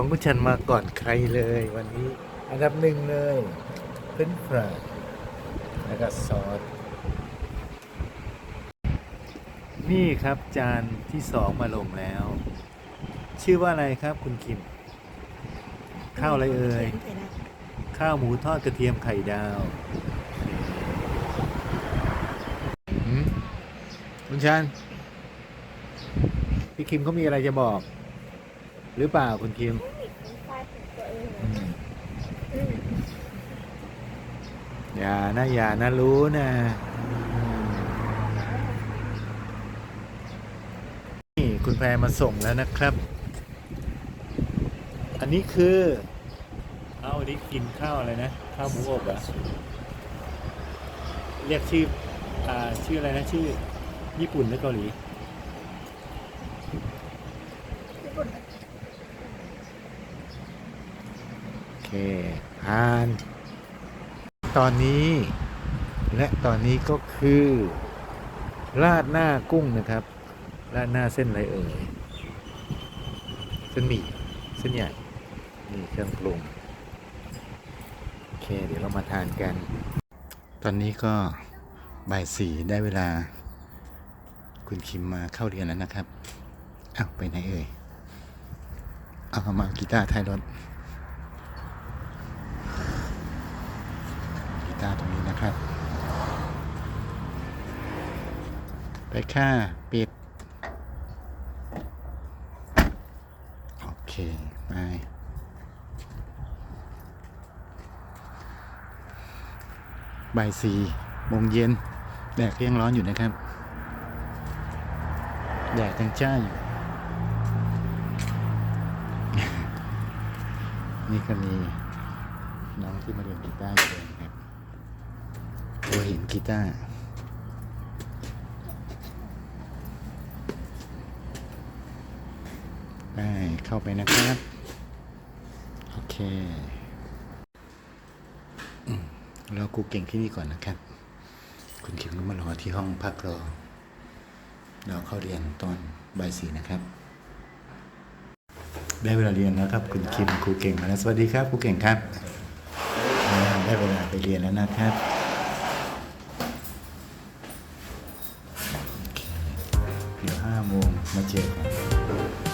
ของคุณชันมาก่อนใครเลยวันนี้ อันดับหนึ่งเลยเป็นฟรายแล้วก็ซอสนี่ครับจานที่สองมาลงแล้ว ชื่อว่าอะไรครับคุณคิม ข้าวอะไรเอ่ยข้าวหมูทอดกระเทียมไข่ดาวหืมคุณชันพี่คิมเขามีอะไรจะบอก หรือเปล่าคุณคิมอย่านะอย่านะรู้นะนี่คุณแพรมาส่งแล้วนะครับ อันนี้คือเอาอันนี้กินข้าวอะไรนะ ข้าวหมูอบอะเรียกชื่ออชื่ออะไรนะชื่อ ญี่ปุ่นหรือเกาหลี เคอ่าน ตอนนี้ และตอนนี้ก็คือราดหน้ากุ้งนะครับราดหน้าเส้นอะไรเอ่ยเส้นหมี่เส้นใหญ่นี่เครื่องปรุงโอเค เดี๋ยวเรามาทานกัน ตอนนี้ก็บ่ายสี่ได้เวลา คุณคิมมาเข้าเรียนแล้วนะครับอ้าวไปไหนเอ่ยเอามากีตาร์ท้ายรถ ตาตรงนี้นะครับ ไปค่ะปิด โอเค ไปบ่ายสี่โมงเย็น แดดก็ยังร้อนอยู่นะครับ แดดยังจ้าอยู่ นี่ก็มีน้องที่มาเรียนกีตาร์อยู่ หัวห็นกีตาร์ไปเข้าไปนะครับ โอเค เราครูเก่งที่นี่ก่อนนะครับ คุณคิมก็มารอที่ห้องพักรอ เราเข้าเรียนตอนบ่ายสี่นะครับ ได้เวลาเรียนแล้วครับ คุณคิมครูเก่งมาแล้วสวัสดีครับครูเก่งครับ ได้เวลาไปเรียนแล้วนะครับโอเค เดี๋ยวห้าโมงมาเจอกัน